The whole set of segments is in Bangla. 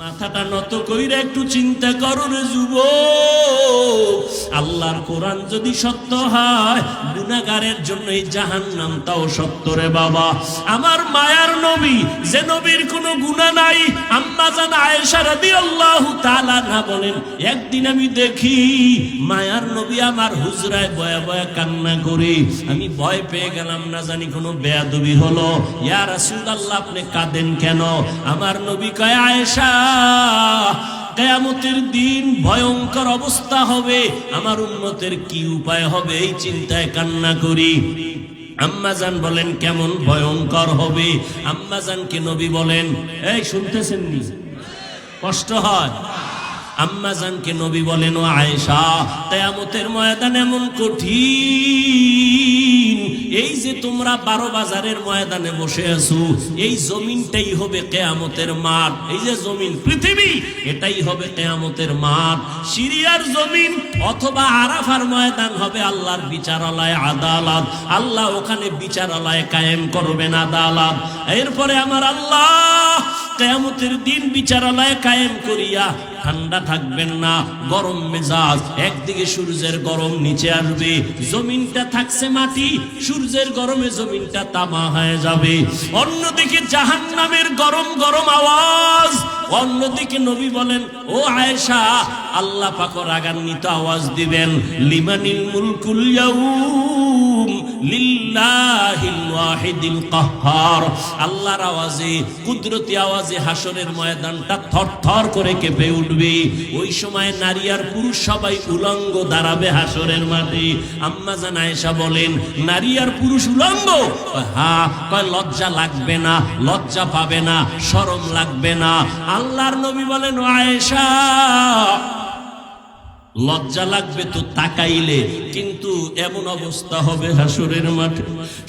মাথাটা নত কইরা একটু চিন্তা করো রে যুব আল্লাহর কোরআন যদি সত্য হয় গুনাগারের জন্য এই জাহান নামটাও সত্য রে বাবা। আমার মায়ার নবী, যে নবীর কোনো গুণা নাই আয়েশা বলেন, একদিন আমি দেখি মায়ার নবী আমার হুজরায় বয়া বয়া কান্না করে। আমি ভয় পেয়ে গেলাম, না জানি কোনো বেয়াদবি হলো। ইয়া রাসূলুল্লাহ, আপনি কাঁদেন কেন? আমার নবী কয়, আয়েশা কেয়ামতের দিন ভয়ঙ্কর অবস্থা হবে। আমার উন্নতের কি উপায় হবে এই চিন্তায় কান্না করি। আম্মাজান বলেন, কেমন ভয়ঙ্কর হবে? আম্মাজানকে নবী বলেন, এই শুনতেছেন নি? কষ্ট হয়? আম্মাজানকে নবী বলেন, ও আয়েশা, কেয়ামতের ময়দান এমন কঠিন এই যে তোমরা বারো বাজারের ময়দানে বসে আছো, এই জমিনটাই হবে কেয়ামতের মাঠ। এই যে জমিন, পৃথিবী, এটাই হবে কেয়ামতের মাঠ। সিরিয়ার জমিন অথবা আরাফার ময়দান হবে আল্লাহর বিচারালয় আদালত। আল্লাহ ওখানে বিচারালয় কায়েম করবেন আদালত। এরপরে আমার আল্লাহ কেয়ামতের দিন বিচারালয় কায়েম করিয়া ঠান্ডা থাকবেন না, গরম মেজাজ, একদিকে সূর্যের গরম নিচে আসবে, জমিনটা থাকছে মাটি, সূর্যের গরমে জমিনটা তামা হয়ে যাবে। অন্যদিকে জাহান নামের গরম গরম আওয়াজ, অন্যদিকে নবী বলেন, ও আয়েশা, আল্লাহ পাকর রাগান্বিত আওয়াজ দিবেন, লিমানিল মুলকুল ইয়াউম। আল্লাহর আওয়াজে, কুদরতি আওয়াজে হাসরের ময়দানটা থরথর করে কেঁপে উঠবে। ওই সময় নারী আর পুরুষ সবাই উলঙ্গ দাঁড়াবে হাসরের মাঠে। আম্মা জান আয়েশা বলেন, নারী আর পুরুষ উলঙ্গ? হ্যাঁ। কয়, লজ্জা লাগবে না, লজ্জা পাবে না, শরম লাগবে না। আল্লাহর নবী বলেন আয়েশা লজ্জা লাগবে তো তাকাইলে, কিন্তু এমন অবস্থা হবে হাসুরের মাঠে।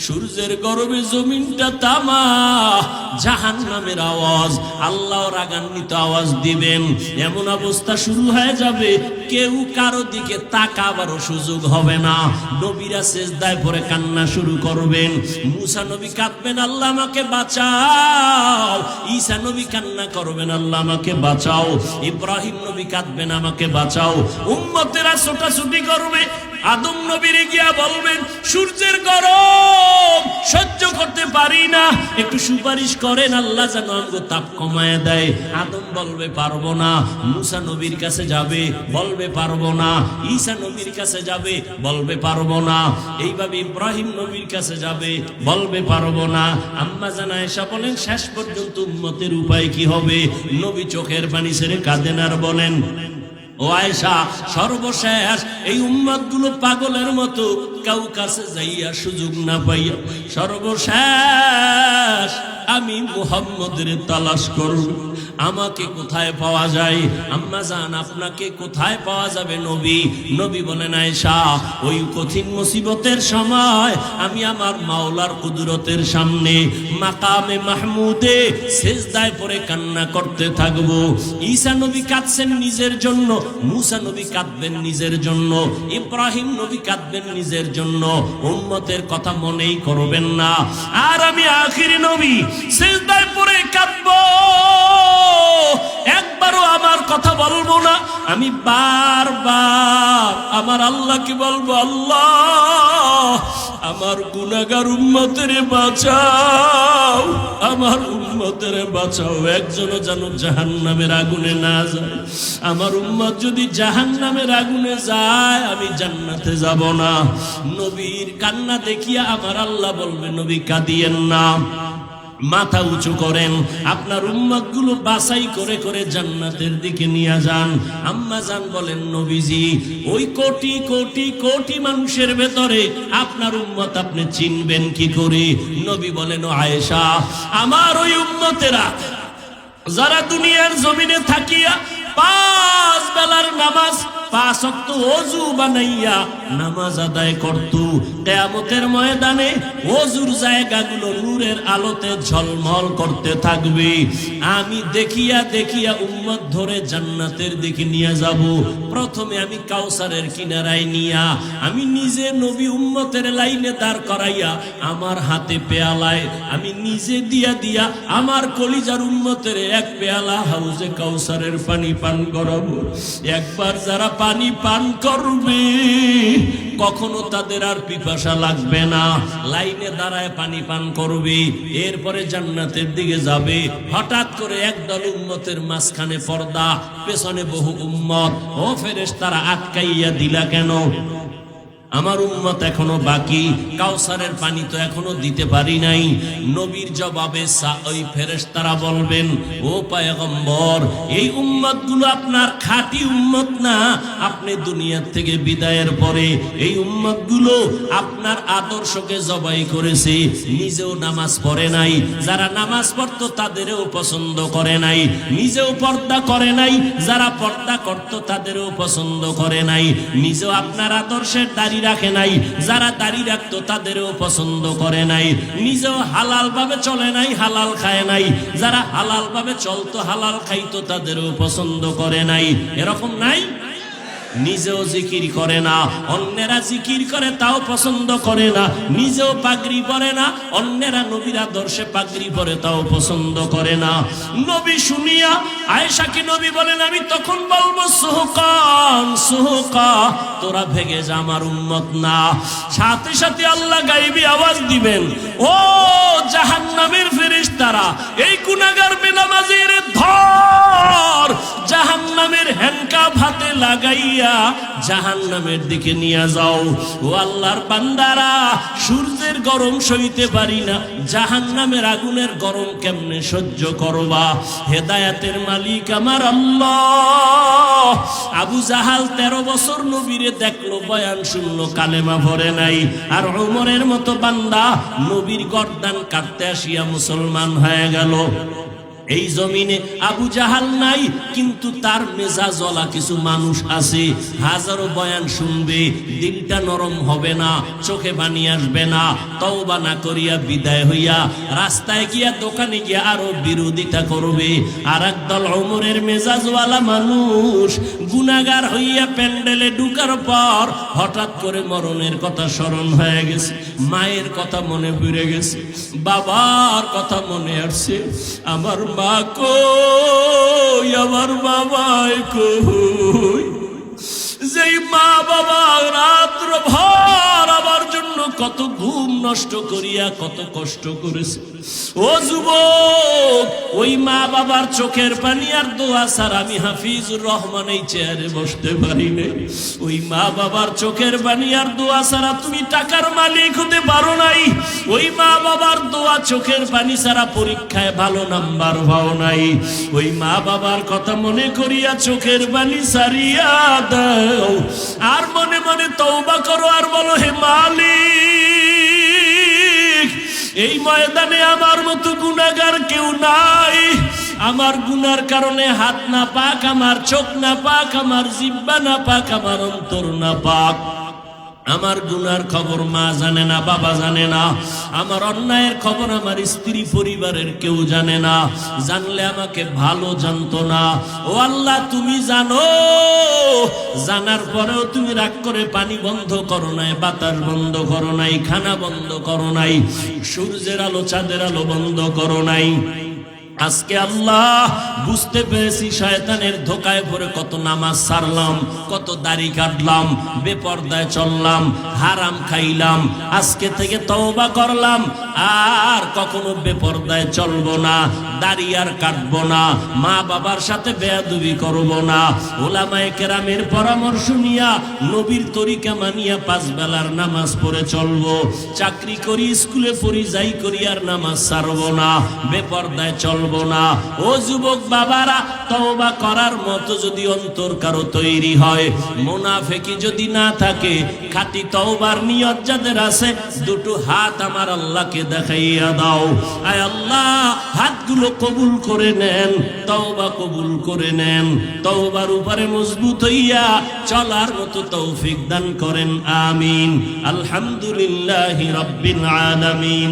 সূর্যের গরমে জমিনটা তামা জাহান নামের আওয়াজ, আল্লাহ রাগান্বিত আওয়াজ দিবেন। এমন অবস্থা শুরু হয়ে যাবে, কেউ কারও দিকে তাকাবারও সুযোগ হবে না। নবীরা শেষদায় পরে কান্না শুরু করবেন। মুসা নবী কাঁদবেন, আল্লাহ আমাকে বাঁচাও। ঈসা নবী কান্না করবেন, আল্লাহ আমাকে বাঁচাও। ইব্রাহিম নবী কাঁদবেন, আমাকে বাঁচাও। উম্মতেরা ছোটাছুটি করবে, আদম নবীর গিয়া বলবেন, সূর্যের গরম, সহ্য করতে পারি না। একটু সুপারিশ করেন, আল্লাহ যেন আমগো তাপ কমায় দেয়। আদম বলবে, পারব না। মুসা নবীর কাছে যাবে, বলবে, পারব না। ঈসা নবীর কাছে যাবে, বলবে, পারব না। এইভাবে ইব্রাহিম নবীর কাছে যাবে, বলবে, পারব না। আম্মা জানা এসা বলেন, শেষ পর্যন্ত উম্মতের উপায় কি হবে? নবী চোখের পানি ছেড়ে কাঁদেন আর বলেন ও আয়সা সর্বশেষ এই উম্মাদগুলো পাগলের মতো কাউ কাছে যাইয়া সুযোগ না পাইয়া সর্বশেষ আমি মুহাম্মদের তালাশ করব আমাকে কোথায় পাওয়া যায়? আম্মা জান, আপনাকে কোথায় পাওয়া যাবে নবী? নবী বলেন, আয়েশা, ওই কঠিন মুসিবতের সময় আমি আমার মাওলার কুদরতের সামনে মাকামে মাহমুদে সেজদায় পরে কান্না করতে থাকব। ঈসা নবী কাঁদছেন নিজের জন্য, মুসা নবী কাঁদবেন নিজের জন্য, ইব্রাহিম নবী কাঁদবেন নিজের জন্য উম্মতের কথা মনেই করবেন না। আর আমি আখিরি নবী, সিজদায় পরে কাঁদব। একবারও আমার কথা বলব না। আমি বারবার আমার আল্লাহকে বলব, আল্লাহ আমার গুনাগার উন্মতের বাঁচাও, আমার উন্মতের বাঁচাও। একজন যেন জাহান নামের আগুনে না যায়। আমার উম্মত যদি জাহান নামের আগুনে যায়, আমি জান্নাতে যাব না। নবীর কান্না দেখিয়া আমার আল্লাহ বলবে, নবী কাঁদিয়েন না। মাথা উঁচু করেন, আপনার উম্মতগুলো বাছাই করে করে জান্নাতের দিকে নিয়ে যান। আম্মা যান বলেন, নবীজি, ওই কোটি কোটি কোটি মানুষের ভেতরে আপনার উম্মত আপনি চিনবেন কি করে? নবী বলেন আয়েশা, আমার ওই উম্মতেরা যারা দুনিয়ার জমিনে থাকিয়া পাঁচ বেলার নামাজ, পাঁচ অক্ত অজু বানাইয়া নামাজ আদায় করত কেয়ামতের ময়দানে অজুর জায়গাগুলো নূরের আলোতে ঝলমল করতে থাকবে। আমি দেখিয়া দেখিয়া উম্মত ধরে জান্নাতের দিকে নিয়ে যাব। প্রথমে আমি কাউসারের কিনারায় নিয়া, আমি নিজে নবী উম্মতের লাইনে দাঁড় করাইয়া আমার হাতে পেয়ালায়, আমি নিজে দিয়া দিয়া আমার কলিজার উম্মতের এক পেয়ালা হাউজে কাউসারের পানি পান করাবো। একবার যারা পানি পান করবে, কখনো তাদের আর পিপাসা লাগবে না। লাইনে দাঁড়ায় পানি পান করবে, এরপরে জান্নাতের দিকে যাবে। হঠাৎ করে একদল উম্মতের মাঝখানে পর্দা, পেছনে বহু উম্মত। ও ফেরেস তারা আটকাইয়া দিলা কেন? আমার উম্মত এখনও বাকি, কাউসারের পানি তো এখনও দিতে পারি নাই। নবীর জবাবে ওই ফেরেশতারা বলবেন, ও পায়গম্বর, এই উম্মতগুলো আপনার খাঁটি উম্মত না। আপনি দুনিয়ার থেকে বিদায়ের পরে এই উম্মতগুলো আপনার আদর্শকে জবাই করেছে, নিজেও নামাজ পড়ে নাই। যারা নামাজ পড়তো তাদেরও পছন্দ করে নাই। নিজেও পর্দা করে নাই, যারা পর্দা করত তাদেরও পছন্দ করে নাই। নিজেও আপনার আদর্শের দাড়ি রাখে নাই, যারা দাড়ি রাখতো তাদেরও পছন্দ করে নাই। নিজেও হালাল ভাবে চলে নাই, হালাল খায় নাই। যারা হালাল ভাবে চলতো, হালাল খাইতো, তাদেরও পছন্দ করে নাই। এরকম নাই? নিজেও জিকির করে না, অন্যেরা জিকির করে তাও পছন্দ করে না, নিজেও পাগড়ি পরে না, অন্যেরা নবীর আদর্শে পাগড়ি পরে তাও পছন্দ করে না। নবী শুনিয়া আয়েশাকে নবী বলেন, আমি তখন বলব, সুহকান, সুহকা, তোরা ভেগে যা আমার উম্মত না। সাথে সাথে আল্লাহ গাইবি আওয়াজ দিবেন, ও জাহান্নামের ফেরেশতারা, এই গুনাহগার বেনামাজির লাগাইয়া জাহান্নামের দিকে নিয়ে যাও। ও আল্লাহর বান্দারা, সূর্যের গরম সইতে পারি না, জাহান্নামের আগুনের গরম কেমনে সহ্য করবা? হেদায়াতের মালিক আমার আল্লাহ। আবু জাহাল তেরো বছর নবীরে দেখল, বয়ান শুনলো, কালেমা ভরে নাই। আর ওমরের মতো বান্দা নবীর গর্দান কাটতে আসিয়া মুসলমান হয়ে গেল। এই জমিনে আবু জাহাল নাই, কিন্তু তার মেজাজওয়ালা কিছু মানুষ আছে। হাজারো বয়ান শুনবে দিলটা নরম হবে না, চোখে পানি আসবে না, তওবা না করিয়া বিদায় হইয়া রাস্তায় গিয়া, দোকানে গিয়া আরও বিরোধিতা করবে। আর একদল অমরের মেজাজওয়ালা মানুষ গুনাগার হইয়া প্যান্ডেলে ঢুকার পর হঠাৎ করে মরণের কথা স্মরণ হয়ে গেছে। মায়ের কথা মনে পড়ে গেছে। বাবার কথা মনে আসছে। আমার মা কই আমার বাবাই কই? যেই মা বাবা রাত্র ভর কত ঘুম নষ্ট করিয়া কত কষ্ট করেছে। ও যুবক, ওই মা বাবার চোখের পানি আর দোয়া স্যার আমি হাফিজুর রহমান এই চেয়ারে বসতে পারি ওই মা বাবার চোখের পানি আর দোয়া ছাড়া তুমি টাকার মালিক হতে পারো নাই। ওই মা বাবার দোয়া চোখের পানি ছাড়া পরীক্ষায় ভালো নাম্বার পাও নাই। ওই মা বাবার কথা মনে করিয়া চোখের পানি সারিয়া দাও। আর মনে মনে তওবা করো আর বলো, হে মালিক এই ময়দানে আমার মতো গুণাগার কেউ নাই। আমার গুনার কারণে হাত না পাক, আমার চোখ না পাক, আমার জিব্বা না পাক, আমার অন্তর না পাক। আমার গুনার খবর মা জানে না, বাবা জানে না। আমার অন্যায়ের খবর আমার স্ত্রী পরিবারের কেউ জানে না। জানলে আমাকে ভালো জানতো না। ও আল্লাহ, তুমি জানো, জানার পরেও তুমি রাগ করে পানি বন্ধ করো নাই, বাতাস বন্ধ করো নাই, খানা বন্ধ করো নাই, সূর্যের আলো, চাঁদের আলো বন্ধ করো নাই। আজকে আল্লাহ বুঝতে পেরেছি শয়তানের ধোকায় পড়ে কত নামাজ সারলাম, কত দাড়ি কাটলাম, বেপর্দায় চললাম, হারাম খাইলাম, আজকে থেকে তওবা করলাম, আর কখনো বেপর্দায় চলবো না, দাড়ি আর কাটবো না, মা বাবার সাথে বেয়াদুবি করব না। ওলামায়ে কেরামের পরামর্শ নিয়া নবীর তরিকা মানিয়া পাঁচ বেলার নামাজ পড়ে চলবো, চাকরি করি, স্কুলে পড়ি, যাই করি আর নামাজ সারবো না, বেপর্দায় চলবো চলবো না। ও যুবক বাবারা, তওবা করার মতো যদি অন্তর কারও তৈরি হয়, মোনাফেকি যদি না থাকে, খাঁটি তওবার নিয়ত যাদের আছে, দুটো হাত আমার আল্লাহকে দেখাইয়া দাও। আয় আল্লাহ, হাতগুলো কবুল করে নেন, তওবা কবুল করে নেন, তওবার উপরে মজবুত হইয়া চলার মতো তৌফিক দান করেন, আমিন। আলহামদুলিল্লাহ রাব্বিল আলামিন।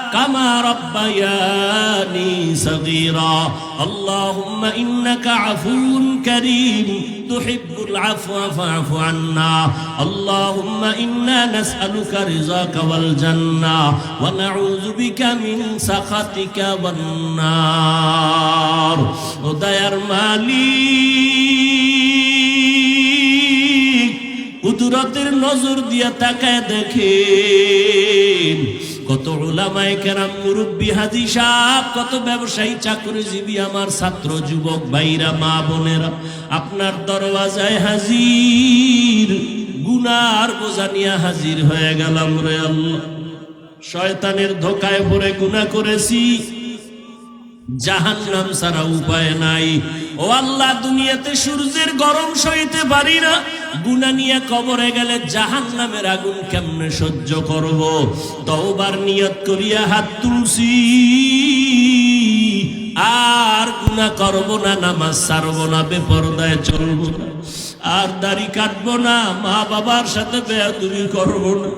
كما ربياني صغيرا اللهم إنك عفو كريم تحب العفو فاعف عنا اللهم إنا نسألك رضاك والجنة ونعوذ بك من سخطك والنار ودير মালিক কুদরতের নজর দিয়া তাকায় দেখেন কত ওলামায়ে কেরাম মুরব্বী হাজি সাহেব, কত ব্যবসায়ী চাকরিজীবী আমার ছাত্র যুবক ভাইরা, মা বোনেরা, আপনার দরওয়াজায় হাজির, গুনার বোঝা নিয়ে হাজির হয়ে গেলাম রে আল্লাহ। শয়তানের ধোকায় পড়ে গুনাহ করেছি। জাহান নাম ছাড়া উপায় নাই। ও আল্লাহ, দুনিয়াতে সূর্যের গরম সইতে পারি না। গুনা নিয়ে কবরে গেলে জাহান নামের আগুন কেমনে সহ্য করব? তওবার নিয়ত করিয়া হাত তুলছি। আর গুনা করব না, নামাজ সারব না, বেপরদায় চলব না। আর দাড়ি কাটবো না মা বাবার সাথে বেয়াদুরি করব না।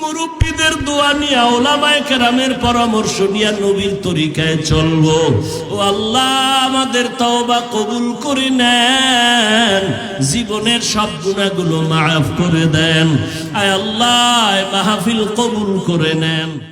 মুরব্বীদের দোয়া নিয়ে ওলামায় কেরামের পরামর্শ নিয়ে নবীর তরিকায় চলবো। ও আল্লাহ, আমাদের তওবা কবুল করে নেন। জীবনের সব গুণাগুলো মাফ করে দেন। আয় আল্লাহ মাহফিল কবুল করে নেন।